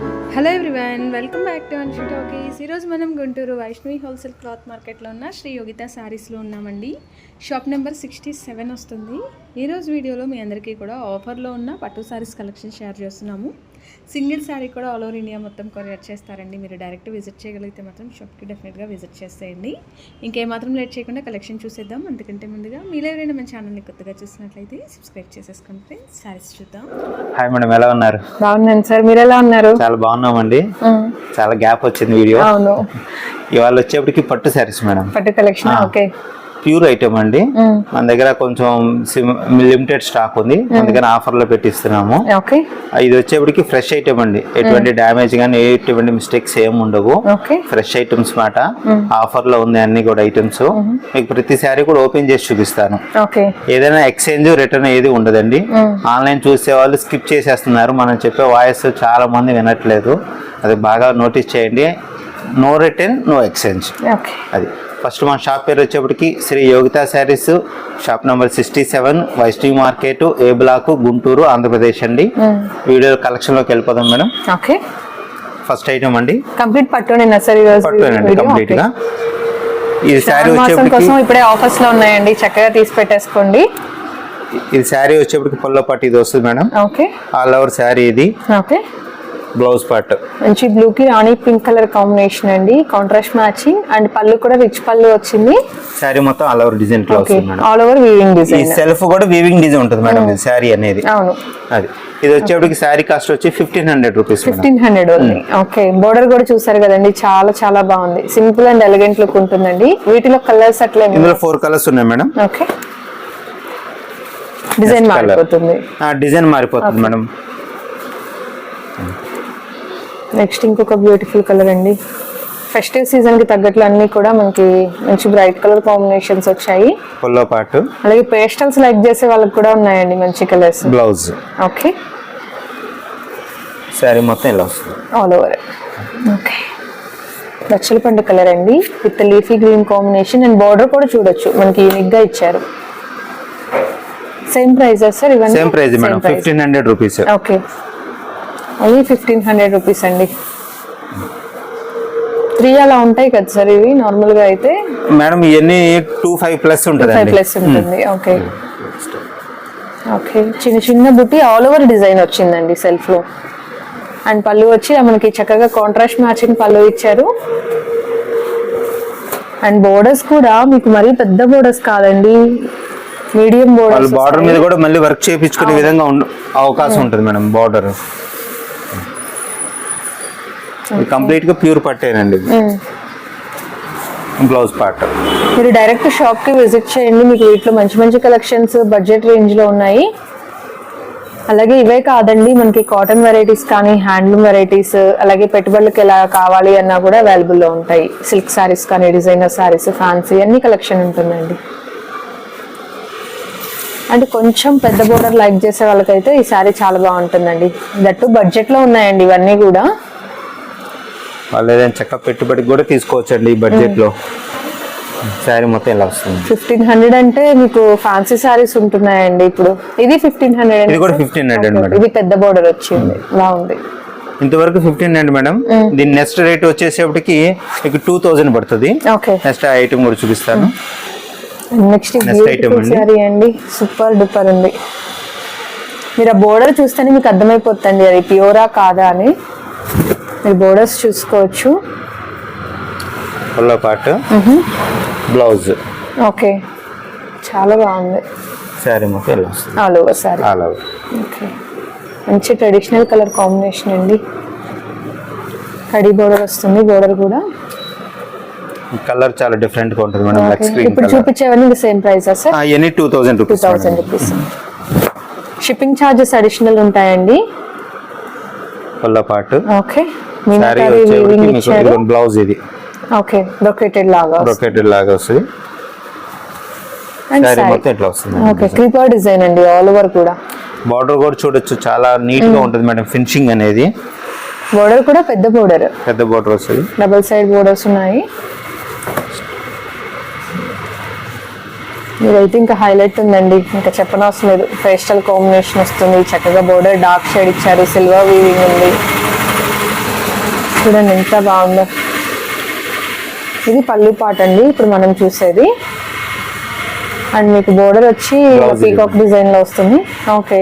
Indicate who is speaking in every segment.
Speaker 1: Hello everyone welcome back to Anshi talkies ఈరోజు మనం Guntur Vaishnavi wholesale cloth మార్కెట్లో ఉన్న శ్రీ యోగిత శారీస్లో ఉన్నామండి. షాప్ నెంబర్ సిక్స్టీ సెవెన్ వస్తుంది. ఈరోజు వీడియోలో మీ అందరికీ కూడా ఆఫర్లో ఉన్న పట్టు శారీస్ కలెక్షన్ షేర్ చేస్తున్నాము. సింగిల్ శారీ కూడా ఆల్ ఓవర్ ఇండియా మొత్తం కొరియర్ చేస్తారండి. మీరు డైరెక్ట్ విజిట్ చేయగలిగితే మాత్రం షాప్కి డెఫినెట్గా విజిట్ చేసేయండి. ఇంకేమాత్రం లేట్ చేయకుండా కలెక్షన్ చూసేద్దాం. అంతకంటే ముందుగా మీరు ఎవరైనా మన ఛానల్ని కొత్తగా చూసినట్లయితే సబ్స్క్రైబ్ చేసేసుకోండి ఫ్రెండ్స్. శారీస్ చూద్దాం.
Speaker 2: హాయ్ మేడం ఎలా ఉన్నారు?
Speaker 3: బాగున్నాను సార్. మీరు ఎలా ఉన్నారు?
Speaker 2: చాలా బాగున్నామండి. చాలా గ్యాప్ వచ్చింది వీడియో.
Speaker 3: అవును.
Speaker 2: ఇవాళ వచ్చేప్పటికి పట్టు శారీస్ మేడం.
Speaker 3: పట్టు కలెక్షన్. ఓకే.
Speaker 2: ప్యూర్ ఐటమ్ అండి. మన దగ్గర కొంచెం లిమిటెడ్ స్టాక్ ఉంది. అందుకని ఆఫర్లో పెట్టిస్తున్నాము.
Speaker 3: ఓకే.
Speaker 2: ఇది వచ్చేప్పటికి ఫ్రెష్ ఐటమ్ అండి. ఎటువంటి డ్యామేజ్ కానీ ఎటువంటి మిస్టేక్స్ ఏం ఉండవు.
Speaker 3: ఓకే.
Speaker 2: ఫ్రెష్ ఐటమ్స్ మాట. ఆఫర్లో ఉంది అన్ని కూడా ఐటమ్స్. మీకు ప్రతి శారీ కూడా ఓపెన్ చేసి చూపిస్తాను. ఏదైనా ఎక్స్చేంజ్ రిటర్న్ ఏది ఉండదండి. ఆన్లైన్ చూసే వాళ్ళు స్కిప్ చేసేస్తున్నారు. మనం చెప్పే వాయిస్ చాలా మంది వినట్లేదు. అది బాగా నోటీస్ చేయండి. No return no exchange.
Speaker 3: Okay.
Speaker 2: అది. ఫస్ట్ మన షాప్ పేరు వచ్చేప్పటికి Sri Yogitha saris. Shop number sixty seven Vaishnavi market A block Guntur Andhra Pradesh అండి. వీడియో కలెక్షన్లోకి వెళ్ళిపోదాం మేడం.
Speaker 3: ఓకే.
Speaker 2: ఫస్ట్ ఐటమ్ అండి.
Speaker 3: కంప్లీట్ పట్టునేనా సార్
Speaker 2: పట్టునండి?
Speaker 3: కంప్లీట్గా.
Speaker 2: ఇది శారీ
Speaker 3: కోసం ఇప్పుడే ఆఫర్స్లో ఉన్నాయండి. చక్కగా తీసి పెట్టేసుకోండి.
Speaker 2: ఇది శారీ వచ్చేప్పటికి పొల్ల పట్టు ఇది వస్తుంది madam.
Speaker 3: Okay.
Speaker 2: All over sari ఇది.
Speaker 3: ఓకే.
Speaker 2: Blouse part.
Speaker 3: మంచి బ్లూ కి రాణి పింక్ కలర్ కాంబినేషన్ అండి. కాంట్రాస్ట్ మ్యాచింగ్ అండ్ పళ్ళు కూడా రిచ్ పళ్ళు వచ్చింది.
Speaker 2: శారీ మొత్తం all over design madam.
Speaker 3: All over weaving
Speaker 2: ఈ
Speaker 3: డిజైన్
Speaker 2: సెల్ఫ్ కూడా వీవింగ్ డిజైన్ ఉంటుంది మేడం ఇది శారీ అనేది.
Speaker 3: అవును.
Speaker 2: అది. ఇది వచ్చేప్పటికి శారీ కాస్ట్ వచ్చి fifteen hundred rupees
Speaker 3: fifteen hundred ఉంది. ఓకే బోర్డర్ కూడా చూసారు కదండి చాలా చాలా బాగుంది. సింపుల్ అండ్ ఎలిగెంట్ లుక్ ఉంటుందండి. వీటిలో కలర్స్ అట్లా
Speaker 2: ఇందులో ఫోర్ కలర్స్ ఉన్నాయి మేడం.
Speaker 3: ఓకే. డిజైన్. మారిపోతుంది.
Speaker 2: డిజైన్ మారిపోతుంది మేడం.
Speaker 3: నెక్స్ట్ ఇంకొక బ్యూటిఫుల్ కలర్ అండి. ఫెస్టివ్ సీజన్కి తగ్గట్లు అన్ని కూడా మనకి మంచి బ్రైట్ కలర్ కాంబినేషన్స్ వచ్చాయి.
Speaker 2: పొల్లో పాటు
Speaker 3: అలాగే పేస్టల్స్ లైక్ చేసే వాళ్ళకి కూడా ఉన్నాయండి మంచి కలర్స్
Speaker 2: బ్లౌజ్
Speaker 3: ఓకే
Speaker 2: శారీ మొత్తం ఇలా వస్తుంది.
Speaker 3: ఆల్ ఓవర్ ఓకే బచ్చల పండు కలర్ అండి with leafy green combination and border కూడా చూడొచ్చు. మనకి యూనిక్గా ఇచ్చారు. సేమ్ ప్రైస్ సార్ ఇవన్నీ?
Speaker 2: Same price madam fifteen hundred rupees
Speaker 3: okay only fifteen hundred rupees అండి. త్రీ అలా ఉంటాయి కదా సార్ ఇవి నార్మల్గా అయితే.
Speaker 2: మేడం ఇవన్నీ టూ ఫైవ్ ప్లస్ ఉంటుంది
Speaker 3: ఫైవ్ ప్లస్ ఉంటుంది. ఓకే ఓకే చిన్న చిన్న బుట్టి ఆల్ ఓవర్ డిజైన్ వచ్చిందండి సెల్ఫ్లో అండ్ పళ్ళు వచ్చి మనకి చక్కగా కాంట్రాస్ట్ మ్యాచింగ్ పళ్ళు ఇచ్చారు. అండ్ బోర్డర్స్ కూడా మీకు మరీ పెద్ద బోర్డర్స్ కాదండి. మీడియం
Speaker 2: వాళ్ళు
Speaker 3: బోర్డర్స్
Speaker 2: బార్డర్ మీద కూడా మళ్ళీ వర్క్ చేయించుకునే విధంగా అవకాశం ఉంటుంది మేడం బార్డర్ కంప్లీట్గా ప్యూర్ పట్టేనండి బ్లౌజ్ పార్ట్.
Speaker 3: మీరు డైరెక్ట్ షాప్కి విజిట్ చేయండి. మీకు వీటిలో మంచి మంచి కలెక్షన్స్ బడ్జెట్ రేంజ్లో ఉన్నాయి. అలాగే ఇవే కాదండి మనకి కాటన్ వెరైటీస్ కానీ హ్యాండ్లూమ్ వెరైటీస్ అలాగే పెట్టుబడులకు ఎలా కావాలి అన్నా కూడా అవైలబుల్లో ఉంటాయి. సిల్క్ సారీస్ కానీ డిజైనర్ సారీస్ ఫ్యాన్సీ అన్ని కలెక్షన్ ఉంటుందండి. అంటే కొంచెం పెద్ద బోర్డర్ లైక్ చేసే వాళ్ళకైతే ఈ సారీ చాలా బాగుంటుందండి. దట్టు బడ్జెట్లో ఉన్నాయండి ఇవన్నీ కూడా.
Speaker 2: వాళ్ళు ఏదైనా చక్క పెట్టుబడికి కూడా తీసుకోవచ్చండి ఈ బడ్జెట్లో శారీ మొత్తం ఇలా వస్తుంది.
Speaker 3: ఫిఫ్టీన్ హండ్రెడ్ అంటే మీకు ఫ్యాన్సీ సారీస్ ఉంటున్నాయండి ఇప్పుడు. ఇది ఫిఫ్టీన్ హండ్రెడ్
Speaker 2: ఇది కూడా ఫిఫ్టీన్ హండ్రెడ్ మేడం.
Speaker 3: ఇది పెద్ద బోర్డర్ వచ్చింది. బాగుంది.
Speaker 2: ఇంతవరకు ఫిఫ్టీన్ హండ్రెడ్ మేడం. దీని నెక్స్ట్ రేట్ వచ్చేసేపటికి మీకు టూ థౌజండ్ పడుతుంది.
Speaker 3: ఓకే.
Speaker 2: నెక్స్ట్ ఐటమ్ కూడా చూపిస్తాను.
Speaker 3: నెక్స్ట్. సారీ అండి. సూపర్ డూపర్ ఉంది. మీరు ఆ బోర్డర్ చూస్తేనే మీకు అర్థమైపోతుంది అది ప్యూరా కాదా అని. మీరు బోర్డర్స్ చూసుకోవచ్చు.
Speaker 2: Part blouse.
Speaker 3: ఓకే. చాలా బాగుంది.
Speaker 2: శారీ మొత్తం
Speaker 3: all over sari
Speaker 2: all over
Speaker 3: okay. మంచి ట్రెడిషనల్ కలర్ కాంబినేషన్ అండి. కడి బోర్డర్ వస్తుంది బోర్డర్ కూడా.
Speaker 2: కలర్ చాలా డిఫరెంట్గా ఉంటుంది మేడం లైక్ స్క్రీన్
Speaker 3: ఇప్పుడు చూపించేవన్నీ same ప్రైసా sir?
Speaker 2: Any two thousand rupees
Speaker 3: thousand rupees shipping charges additional ఉంటాయండి.
Speaker 2: Full part
Speaker 3: okay.
Speaker 2: బ్లౌజ్ ఇది.
Speaker 3: ఓకే బ్రొకేటెడ్ లాగా
Speaker 2: బ్రొకెటెడ్ లాగా వస్తుంది.
Speaker 3: సారీ
Speaker 2: మొత్తం ఇట్లా వస్తుంది
Speaker 3: ఓకే క్రీపర్ డిజైన్ అండి ఆల్ ఓవర్ కూడా.
Speaker 2: బార్డర్ కూడా చూడొచ్చు చాలా నీట్గా ఉంటుంది మేడం ఫినిషింగ్ అనేది.
Speaker 3: బోర్డర్ కూడా పెద్ద బోర్డర్
Speaker 2: పెద్ద బార్డర్ వస్తుంది.
Speaker 3: డబుల్ సైడ్ బోర్డర్స్ ఉన్నాయి. మీరైతే ఇంకా హైలైట్ ఉందండి ఇంకా చెప్పనవసరం లేదు. పేస్టల్ కాంబినేషన్ వస్తుంది చక్కగా బోర్డర్ డార్క్ షేడ్ ఇచ్చారు సిల్వర్ వీవింగ్ ఉంది. చూడండి ఎంత బాగుందో. ఇది పళ్ళు పాట అండి ఇప్పుడు మనం చూసేది. అండ్ మీకు బోర్డర్ వచ్చి పీకాక్ డిజైన్లో వస్తుంది. ఓకే.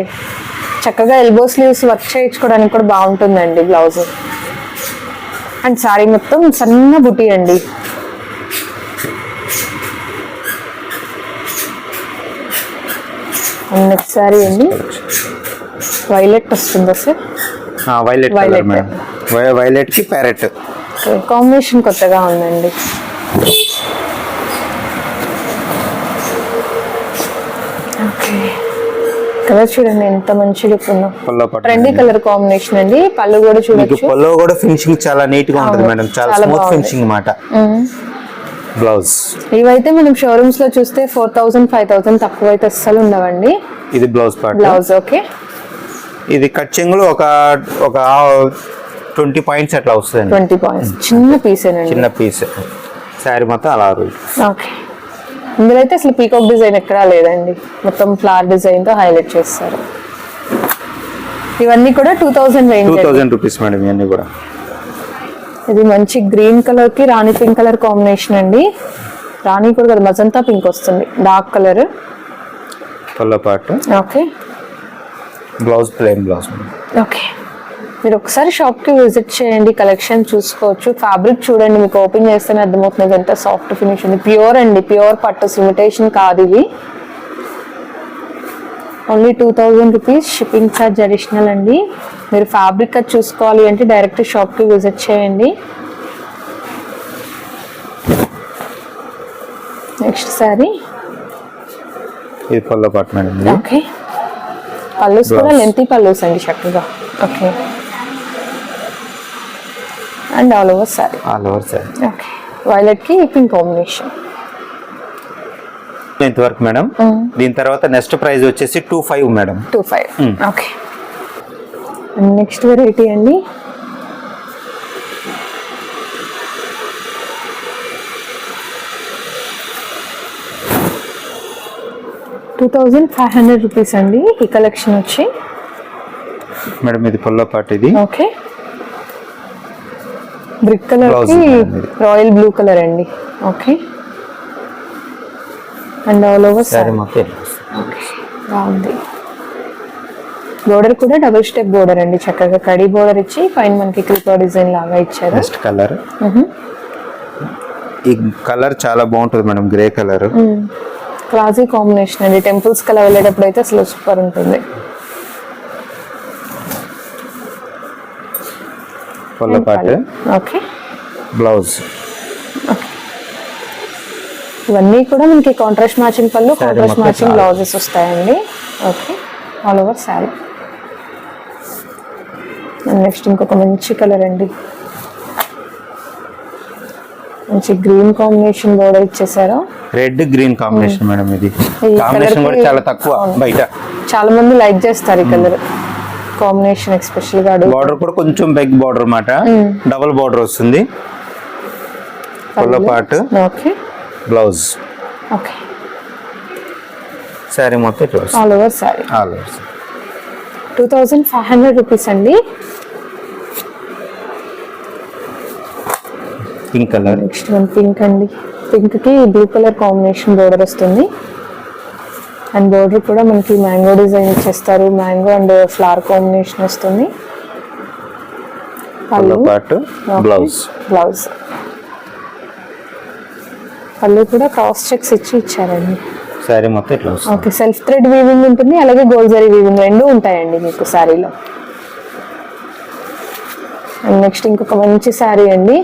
Speaker 3: చక్కగా ఎల్బో స్లీవ్స్ వర్క్ చేయించుకోవడానికి కూడా బాగుంటుందండి బ్లౌజ్ అండ్ సారీ మొత్తం సన్న బుట్టి అండి. నెక్స్ట్ సారీ అండి. వైలెట్ వస్తుందా సార్?
Speaker 2: Violet
Speaker 3: Violet.
Speaker 2: వైలెట్కి ప్యారెట్.
Speaker 3: కాంబినేషన్ కొత్తగా ఉందండి. కలర్ చూడండి ఎంత మంచి లుక్ ఉందో.
Speaker 2: పల్లో పట్టు
Speaker 3: ట్రెండీ కలర్ కాంబినేషన్ అండి. పళ్ళు కూడా చూడొచ్చు.
Speaker 2: పల్లో కూడా ఫినిషింగ్ చాలా నీట్గా ఉంటుంది మేడం. చాలా స్మూత్. ఫినిషింగ్ మాట
Speaker 3: మ్మ్.
Speaker 2: బ్లౌజ్.
Speaker 3: ఇవైతే మనం షోరూమ్స్లో చూస్తే ఫోర్ థౌసండ్ ఫైవ్ థౌసండ్ తక్కువ అయితే అస్సలు ఉండవండి.
Speaker 2: ఇది బ్లౌజ్ పార్ట్.
Speaker 3: Blouse okay.
Speaker 2: ఇది కట్ చెంగులు ఒక ఒక ట్వంటీ పాయింట్స్ అట్లా వస్తుంది
Speaker 3: ట్వంటీ పాయింట్స్. చిన్న పీసేనండి
Speaker 2: చిన్న పీస్. శారీ మొత్తం అలా
Speaker 3: ఓకే. ఇందులో అయితే అసలు పీకాక్ డిజైన్ ఎక్కడా లేదండి. మొత్తం ఫ్లవర్ డిజైన్తో హైలైట్ చేస్తారు. ఇవన్నీ కూడా two thousand
Speaker 2: two thousand rupees madam ఇవన్నీ కూడా.
Speaker 3: ఇది మంచి గ్రీన్ కలర్కి రాణి పింక్ కలర్ కాంబినేషన్ అండి. రాణి కూడా కదా మజంతా పింక్ వస్తుంది. డార్క్ కలర్
Speaker 2: పల్లో part
Speaker 3: okay.
Speaker 2: Blouse plain blouse
Speaker 3: okay. మీరు ఒకసారి షాప్కి విజిట్ చేయండి కలెక్షన్ చూసుకోవచ్చు. ఫ్యాబ్రిక్ చూడండి మీకు ఓపెన్ చేస్తేనే అర్థమవుతుంది ఎంత సాఫ్ట్ ఫినిష్ ఉంది. ప్యూర్ అండి ప్యూర్ పట్టు ఇమిటేషన్ కాదు ఇవి only two thousand rupees shipping charge additional అండి. మీరు ఫ్యాబ్రిక్ అది చూసుకోవాలి అంటే డైరెక్ట్ షాప్కి విజిట్ చేయండి. నెక్స్ట్ సారీ.
Speaker 2: ఇది పల్లో పార్ట్ మేడం ఇది
Speaker 3: ఓకే. పల్లూస్ కూడా. లెంతీ పల్లూస్ అండి చక్కగా. Okay. And all over sari.
Speaker 2: All over sari
Speaker 3: okay. వైలెట్కి pink combination.
Speaker 2: ఇంతవరకు మేడం దీని తర్వాత నెక్స్ట్ ప్రైస్ వచ్చేసి two five madam.
Speaker 3: Two five. Okay. Next variety అండి. Two thousand five hundred rupees అండి ఈ కలెక్షన్ వచ్చి.
Speaker 2: మేడం ఇది పల్లో పార్ట్ ఇది.
Speaker 3: ఓకే. బ్రిక్
Speaker 2: కలర్కి.
Speaker 3: రాయల్ బ్లూ కలర్ అండి. Okay. And all over sari. బాగుంది. బోర్డర్ కూడా డబుల్ స్టెప్ బోర్డర్ అండి. చక్కగా కడి బోర్డర్ ఇచ్చి పైన మనకి క్లిపర్ డిజైన్ లాగా ఇచ్చారు.
Speaker 2: నెక్స్ట్ కలర్ ఈ కలర్ చాలా బాగుంటుంది madam grey colour.
Speaker 3: Classy combination అండి. టెంపుల్స్ కలా వెళ్ళేటప్పుడు అయితే అసలు సూపర్ ఉంటుంది.
Speaker 2: పల్లో పార్ట్
Speaker 3: ఓకే
Speaker 2: బ్లౌజ్
Speaker 3: ఇవన్నీ కూడా మనకి contrast matching pallu contrast matching. Blouses వస్తాయండి. Okay all over sari next ఇంకొక మంచి కలర్ అండి. మంచి గ్రీన్ కాంబినేషన్ బోర్డర్ ఇచ్చేసారు.
Speaker 2: రెడ్ గ్రీన్ కాంబినేషన్ మేడం ఇది. కాంబినేషన్ కూడా చాలా తక్కువ. బయట.
Speaker 3: చాలా మంది లైక్ చేస్తారు ఈ కలర్ కాంబినేషన్ ఎక్స్పెషల్గా
Speaker 2: బార్డర్ కూడా కొంచెం బెగ్ బార్డర్ అన్నమాట. డబుల్ బార్డర్ వస్తుంది. Part
Speaker 3: okay
Speaker 2: blouse
Speaker 3: okay
Speaker 2: sari మొత్తం
Speaker 3: all over sari
Speaker 2: all over
Speaker 3: two thousand five hundred rupees అండి.
Speaker 2: Pink colour
Speaker 3: next one pink అండి. పింక్కి బ్లూ కలర్ కాంబినేషన్ బోర్డర్ వస్తుంది. And border కూడా మనకి మ్యాంగో డిజైన్ ఇచ్చేస్తారు. మ్యాంగో అండ్ ఫ్లవర్ కాంబినేషన్ వస్తుంది.
Speaker 2: Blouse.
Speaker 3: Blouse. పళ్ళు కూడా క్రాస్ చెక్స్ ఇచ్చి ఇచ్చారండి.
Speaker 2: శారీ మొత్తం ఇట్లా
Speaker 3: ఓకే. సెల్ఫ్ థ్రెడ్ వీవింగ్ ఉంటుంది అలాగే గోల్డ్ జరీ వీవింగ్ రెండు ఉంటాయండి మీకు శారీలో. అండ్ నెక్స్ట్ ఇంకొక మంచి శారీ అండి.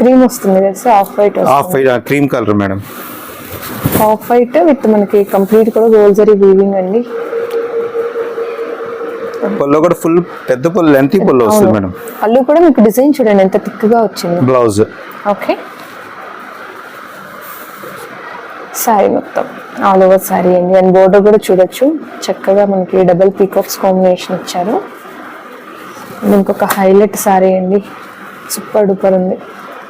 Speaker 3: క్రీమ్ వస్తుంది కదా off white
Speaker 2: off cream colour madam.
Speaker 3: Off white with మనకి కంప్లీట్ కూడా గోల్డ్ జరీ వీవింగ్ అండి.
Speaker 2: పళ్ళు కూడా ఫుల్ పెద్ద పళ్ళు లెంత్ పళ్ళు వస్తుంది మేడం.
Speaker 3: పళ్ళు కూడా మీకు డిజైన్ చూడండి ఎంత థిక్గా వచ్చింది.
Speaker 2: Blouse
Speaker 3: okay. శారీ మొత్తం ఆల్ ఓవర్ శారీ అండి. అండ్ బోర్డర్ కూడా చూడొచ్చు. చక్కగా మనకి డబుల్ పీకాక్స్ కాంబినేషన్ ఇచ్చారు. ఇంకొక హైలైట్ శారీ అండి. సూపర్ డూపర్ ఉంది.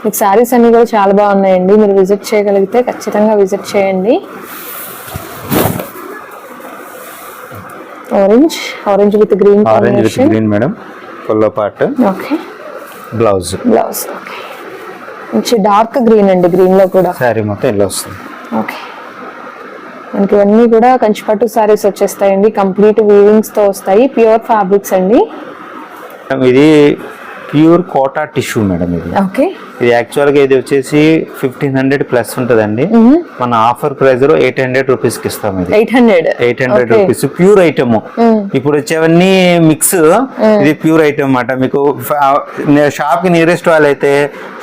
Speaker 3: మీకు శారీస్ అన్ని కూడా చాలా బాగున్నాయండి. మీరు విజిట్ చేయగలిగితే ఖచ్చితంగా విజిట్ చేయండి. Orange orange with green
Speaker 2: orange with green madam pallu part
Speaker 3: okay
Speaker 2: blouse
Speaker 3: blouse okay మంచి డార్క్ గ్రీన్ అండి గ్రీన్లో కూడా.
Speaker 2: శారీ మొత్తం ఇలా వస్తుంది.
Speaker 3: ఓకే మనకి ఇవన్నీ కూడా కంచిపట్టు సారీస్ వచ్చేస్తాయండి. కంప్లీట్ వీవింగ్స్తో వస్తాయి. ప్యూర్ ఫ్యాబ్రిక్స్ అండి.
Speaker 2: ఇది ప్యూర్ కోటా టిష్యూ మేడం ఇది.
Speaker 3: ఓకే.
Speaker 2: ఇది యాక్చువల్గా ఇది వచ్చేసి ఫిఫ్టీన్ హండ్రెడ్ ప్లస్ ఉంటుందండి. మన ఆఫర్ ప్రైస్లో ఎయిట్ హండ్రెడ్ రూపీస్కి ఇస్తాం ఇది.
Speaker 3: Eight hundred.
Speaker 2: Eight hundred rupees pure item. ఇప్పుడు వచ్చేవన్నీ మిక్స్ ఇది ప్యూర్ ఐటమ్ అన్నమాట. మీకు షాప్కి నియరెస్ట్ వాళ్ళైతే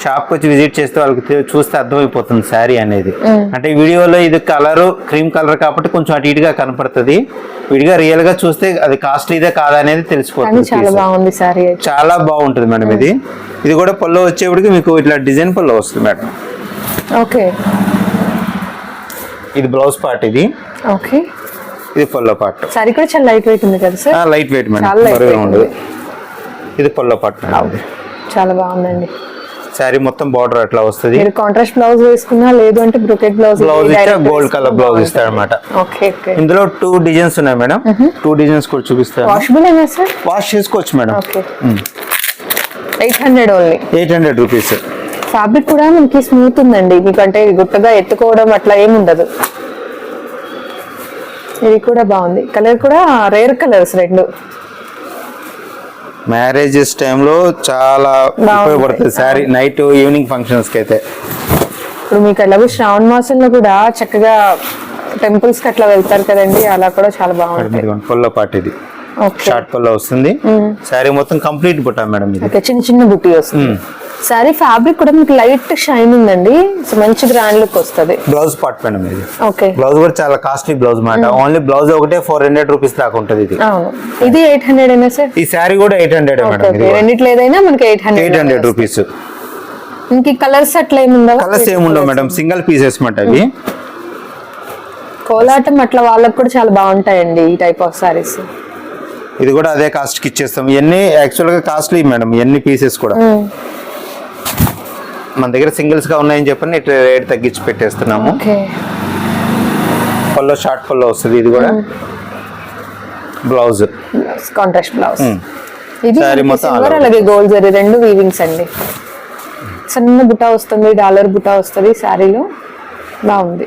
Speaker 2: షాప్కి వచ్చి విజిట్ చేస్తే వాళ్ళకి చూస్తే అర్థమైపోతుంది శారీ అనేది. అంటే వీడియోలో ఇది కలర్ క్రీమ్ కలర్ కాబట్టి కొంచెం అటు ఇటుగా కనపడుతుంది. విడిగా రియల్గా చూస్తే అది కాస్ట్లీదే కాదా అనేది తెలిసిపోతుంది
Speaker 3: చాలా
Speaker 2: piece.
Speaker 3: బాగుంది సారీ అయితే.
Speaker 2: చాలా బాగుంటుంది మేడం ఇది. ఇది కూడా పళ్ళు వచ్చేప్పటికి మీకు ఇట్లా డిజైన్ పళ్ళు వస్తుంది మేడం.
Speaker 3: ఓకే.
Speaker 2: ఇది బ్లౌజ్ పార్ట్ ఇది.
Speaker 3: ఓకే.
Speaker 2: ఇది పళ్ళు పార్ట్
Speaker 3: సారీ కూడా చాలా లైట్ వెయిట్ ఉంది కదా సార్?
Speaker 2: Light weight madam. బరువుగా ఉండదు. ఇది పళ్ళు పార్ట్ మేడం
Speaker 3: చాలా బాగుందండి.
Speaker 2: శారీ మొత్తం బార్డర్ అట్లా వస్తుంది.
Speaker 3: మీరు కాంట్రాస్ట్ బ్లౌజ్ వేసుకున్నా లేదు అంటే బ్రొకెట్ బ్లౌజ్
Speaker 2: బ్లౌజ్ ఇస్తే గోల్డ్ కలర్ బ్లౌజ్ ఇస్తాడు అనమాట
Speaker 3: ఓకే ఓకే
Speaker 2: ఇందులో టూ డిజైన్స్ ఉన్నాయి మేడం. టూ డిజైన్స్ కూడా చూపిస్తాను.
Speaker 3: Washable sir?
Speaker 2: వాష్ చేసుకోవచ్చు madam.
Speaker 3: Okay eight hundred only
Speaker 2: eight hundred rupees
Speaker 3: fabric కూడా మనకి స్మూత్ ఉందండి. మీకంటే గుట్టగా ఎత్తుకోవడం అట్లా ఏమి ఉండదు. ఇది కూడా బాగుంది. కలర్ కూడా రేర్ కలర్స్ రెండు.
Speaker 2: మ్యారేజెస్ టైంలో చాలా ఉపయోగపడుతుంది శారీ నైట్ ఈవినింగ్ ఫంక్షన్స్కి అయితే.
Speaker 3: ఇప్పుడు మీకు ఎలాగో శ్రావణ మాసంలో కూడా చక్కగా టెంపుల్స్కి అట్లా వెళ్తారు కదండి. అలా కూడా చాలా బాగుంటాయి.
Speaker 2: పొల్ల పార్ట్ ఇది.
Speaker 3: ఓకే
Speaker 2: షార్ట్ పల్లో వస్తుంది. శారీ మొత్తం కంప్లీట్ బుట్టా మేడం
Speaker 3: చిన్న చిన్న బుట్టి వస్తుంది. సారీ ఫ్యాబ్రిక్ కూడా మీకు లైట్ షైనింగ్ అండి సో మంచి గ్రాండ్ లుక్ వస్తుంది.
Speaker 2: బ్లౌజ్ పార్ట్ మేడం ఇది
Speaker 3: ఓకే
Speaker 2: బ్లౌజ్ కూడా చాలా కాస్ట్లీ బ్లౌజ్ మాట. ఓన్లీ బ్లౌజ్ ఒకటే ఫోర్ హండ్రెడ్ రూపీస్ దాకా ఉంటుంది ఇది.
Speaker 3: అవును. ఇది ఎయిట్ హండ్రెడ్ అయినా సార్?
Speaker 2: ఈ శారీ కూడా eight hundred
Speaker 3: okay
Speaker 2: madam
Speaker 3: okay రెండిట్లో ఏదైనా మనకి eight
Speaker 2: eight
Speaker 3: hundred
Speaker 2: hundred rupees
Speaker 3: ఇంక కలర్స్ అట్లా ఏమి ఉండవా?
Speaker 2: కలర్స్ ఏముండవు మేడం సింగిల్ పీసెస్ మాట అవి.
Speaker 3: కోలాటం అట్లా వాళ్ళకి కూడా చాలా బాగుంటాయండి ఈ టైప్ ఆఫ్ సారీస్
Speaker 2: ఇది కూడా అదే కాస్ట్కి ఇచ్చేస్తాం. ఇవన్నీ యాక్చువల్గా కాస్ట్లీ మేడం ఇవన్నీ పీసెస్ కూడా. మన దగ్గర సింగిల్స్గా ఉన్నాయని చెప్పని ఇట్లా రేట్ తగ్గించి పెట్టేస్తున్నాము. పల్లో షార్ట్ పల్లో వస్తుంది ఇది కూడా. బ్లౌజ్.
Speaker 3: Contrast blouse. ఇది
Speaker 2: మొత్తం
Speaker 3: అలాగే గోల్డ్ జరీ రెండు వీవింగ్స్ అండి. సన్న బుట్ట వస్తుంది డాలర్ బుట్ట వస్తుంది శారీలో బాగుంది.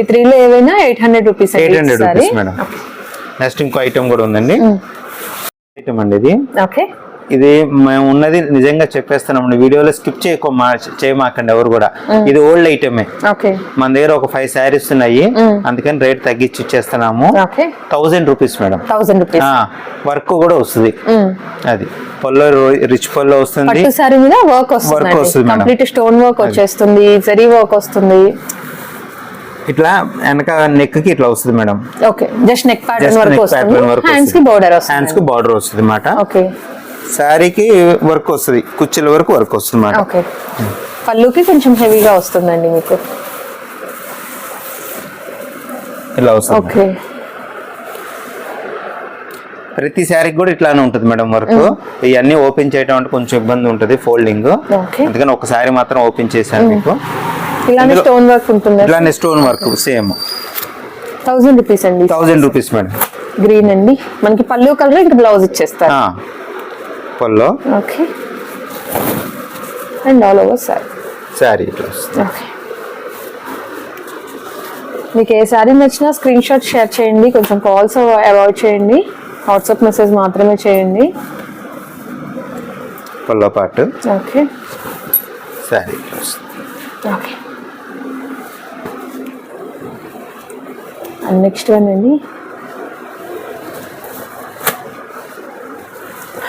Speaker 3: ఈ త్రీలో ఏవైనా eight hundred rupees
Speaker 2: eight hundred rupees madam next ఇంకో ఐటమ్ కూడా ఉందండి. ఐటమ్ అండి ఇది.
Speaker 3: ఓకే
Speaker 2: ఇది మేము ఉన్నది నిజంగా చెప్పేస్తున్నాం వీడియోలో స్కిప్ చేయకో చేయమాకండి ఎవరు కూడా. ఇది ఓల్డ్ ఐటమే
Speaker 3: ఓకే.
Speaker 2: మన దగ్గర ఒక ఫైవ్ శారీస్ ఉన్నాయి. అందుకని రేట్ తగ్గించి ఇచ్చేస్తున్నాము. Thousand rupees madam.
Speaker 3: Thousand rupees
Speaker 2: work కూడా వస్తుంది. అది. పళ్ళు రిచ్ పళ్ళు వస్తుంది.
Speaker 3: సారీ మీద వర్క్
Speaker 2: Work
Speaker 3: వస్తుంది. కంప్లీట్ స్టోన్ వర్క్ వచ్చేస్తుంది జరీ వర్క్ వస్తుంది.
Speaker 2: ఇట్లా వెనక నెక్కి ఇట్లా వస్తుంది madam.
Speaker 3: Okay. Just neck pattern వరకు వస్తుంది.
Speaker 2: వరకు
Speaker 3: హ్యాండ్స్కి
Speaker 2: వస్తుంది.
Speaker 3: బోర్డర్
Speaker 2: హ్యాండ్స్
Speaker 3: వస్తుంది
Speaker 2: కి బార్డర్ వస్తుంది అన్నమాట
Speaker 3: ఓకే.
Speaker 2: శారీకి వర్క్ వస్తుంది కుర్చీల వరకు వర్క్ వస్తుంది
Speaker 3: ఓకే. పళ్ళుకి కొంచెం హెవీగా వస్తుందండి మీకు.
Speaker 2: ఇలా వస్తుంది.
Speaker 3: ఓకే.
Speaker 2: ప్రతి శారీకి కూడా ఇట్లానే ఉంటుంది మేడం వర్క్. ఇవన్నీ ఓపెన్ చేయడం అంటే కొంచెం ఇబ్బంది ఉంటుంది ఫోల్డింగ్. అందుకని ఒక శారీ మాత్రం ఓపెన్ చేశాను మీకు.
Speaker 3: ఇలానే స్టోన్ వర్క్ ఉంటుంది?
Speaker 2: ఇట్లానే stone work same
Speaker 3: thousand rupees అండి.
Speaker 2: Thousand rupees madam.
Speaker 3: గ్రీన్ అండి. మనకి పళ్ళు కలర్ ఇక్కడ బ్లౌజ్ ఇచ్చేస్తారు.
Speaker 2: Pallu
Speaker 3: okay. And all over sir.
Speaker 2: Sari ఇట్లా వస్తుంది
Speaker 3: ఓకే. మీకు ఏ శారీ నచ్చినా స్క్రీన్ షాట్ షేర్ చేయండి కొంచెం కాల్స్ అవాయిడ్ చేయండి వాట్సాప్ మెసేజ్ మాత్రమే చేయండి.
Speaker 2: పల్లో పాటు.
Speaker 3: ఓకే.
Speaker 2: శారీ ఇట్లా వస్తుంది
Speaker 3: ఓకే. అండ్ నెక్స్ట్ వన్ అండి.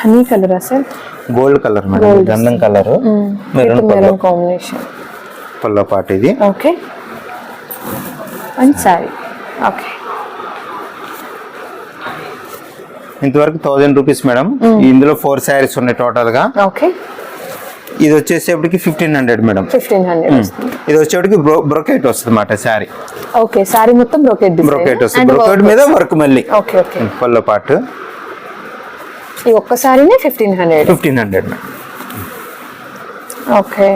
Speaker 3: హనీ కలరా సార్?
Speaker 2: Gold colour madam. గంధం colour. Maroon
Speaker 3: maroon combination.
Speaker 2: Pallu పాటు ఇది.
Speaker 3: ఓకే. And sari okay.
Speaker 2: ఇంతవరకు థౌజండ్ రూపీస్ మేడం. ఇందులో ఫోర్ శారీస్ ఉన్నాయి టోటల్గా
Speaker 3: ఓకే.
Speaker 2: ఇది వచ్చేసేపటికి fifteen hundred madam.
Speaker 3: Fifteen hundred
Speaker 2: ఇది వచ్చేటికి బ్రో బ్రొకెట్ వస్తుంది అన్నమాట శారీ.
Speaker 3: ఓకే శారీ మొత్తం బ్రోకెట్
Speaker 2: బ్రొకెట్ వస్తుంది. బ్రొకెట్ మీద వర్క్ మళ్ళీ.
Speaker 3: Okay okay.
Speaker 2: పల్లో పాటు.
Speaker 3: ఈ ఒక్క శారీనే fifteen hundred
Speaker 2: fifteen hundred
Speaker 3: okay.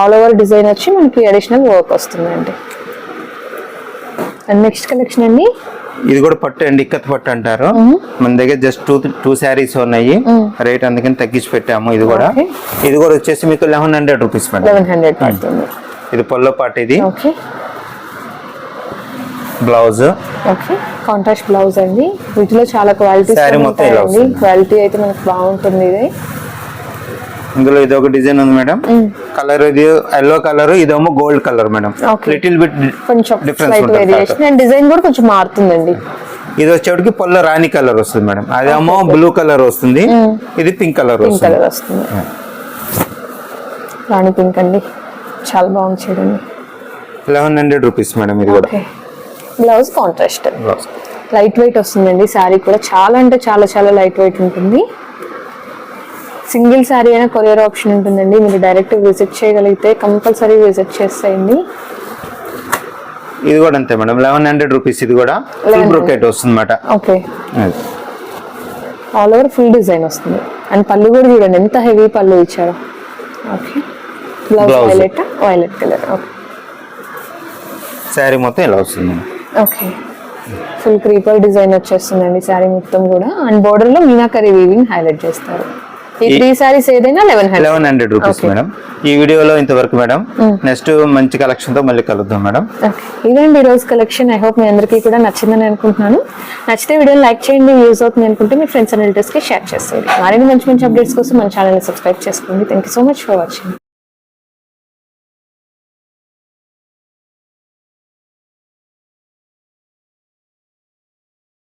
Speaker 3: All over design వచ్చి మనకి అడిషనల్ వర్క్ వస్తుందండి. అండ్ నెక్స్ట్ కలెక్షన్ అండి?
Speaker 2: ఇది కూడా పట్టు అండి ఇక్కత్ పట్టు అంటారు. మన దగ్గర జస్ట్ టూ టూ శారీస్ ఉన్నాయి. రేట్ అందుకని తగ్గించి పెట్టాము ఇది కూడా. ఇది కూడా వచ్చేసి మీకు లెవెన్ హండ్రెడ్ రూపీస్ మేడం ఇది పొల్లో పాటు ఇది.
Speaker 3: Okay.
Speaker 2: Blouse
Speaker 3: okay. Contrast blouse అండి. వీటిలో చాలా
Speaker 2: ఇలా
Speaker 3: ఉంటాయండి. క్వాలిటీ అయితే మనకు బాగుంటుంది ఇది.
Speaker 2: ఇందులో ఇది ఒక డిజైన్ ఉంది మేడం. కలర్ ఇది ఎల్లో కలర్ ఇదేమో gold colour madam. Little bit
Speaker 3: కొంచెం
Speaker 2: డిఫరెన్స్
Speaker 3: డిజైన్ కూడా కొంచెం మారుతుందండి.
Speaker 2: ఇది వచ్చేటికి పొల్ల రాణి కలర్ వస్తుంది మేడం. అదేమో బ్లూ కలర్ వస్తుంది. ఇది పింక్ కలర్
Speaker 3: పింక్
Speaker 2: వస్తుంది.
Speaker 3: కలర్ వస్తుంది. రాణి పింక్ అండి. చాలా బాగుంది చూడండి.
Speaker 2: లెవెన్ హండ్రెడ్ రూపీస్ మేడం ఇది కూడా.
Speaker 3: Blouse contrast. లైట్ వెయిట్ వస్తుందండి శారీ కూడా చాలా అంటే చాలా చాలా లైట్ వెయిట్ ఉంటుంది. సింగిల్ శారీ అయినా కొరియర్ ఆప్షన్ ఉంటుందండి మీరు డైరెక్ట్ విజిట్ చేయగలిగితే కంపల్సరీ విజిట్ చేసేయండి.
Speaker 2: ఇది కూడా అంతే మేడం లెవెన్ హండ్రెడ్ రూపీస్ ఇది కూడా. ఫుల్
Speaker 3: 1100.
Speaker 2: బ్రోకెట్ వస్తుంది అనమాట
Speaker 3: okay. All over full design వస్తుంది. అండ్ పళ్ళు కూడా చూడండి ఎంత హెవీ పళ్ళు ఇచ్చారో. Okay blouse. Violet violet colour okay
Speaker 2: sari మొత్తం ఇలా వస్తుంది
Speaker 3: ఓకే ఫుల్ క్రీపర్ డిజైన్ వచ్చేస్తుందండి శారీ మొత్తం కూడా. అండ్ బోర్డర్లో మీనాకరీ వీవింగ్ హైలైట్ చేస్తారు. ఈ త్రీ శారీస్ ఏదైనా eleven
Speaker 2: eleven hundred rupees. Madam ఈ వీడియోలో ఇంతవరకు మేడం నెక్స్ట్ మంచి కలెక్షన్తో మళ్ళీ కలుద్దాం మేడం
Speaker 3: ఇదండి ఈ రోజు కలెక్షన్ ఐ హోప్ మీ అందరికీ కూడా నచ్చిందని అనుకుంటున్నాను. నచ్చితే వీడియోని లైక్ చేయండి యూజ్ అవుతుంది అనుకుంటే మీ ఫ్రెండ్స్ అండ్ రిలేటివ్స్కి షేర్ చేసేయండి. మరిన్ని మంచి మంచి అప్డేట్స్ కోసం మన ఛానల్ని సబ్స్క్రైబ్ చేసుకోండి. Thank you so much for watching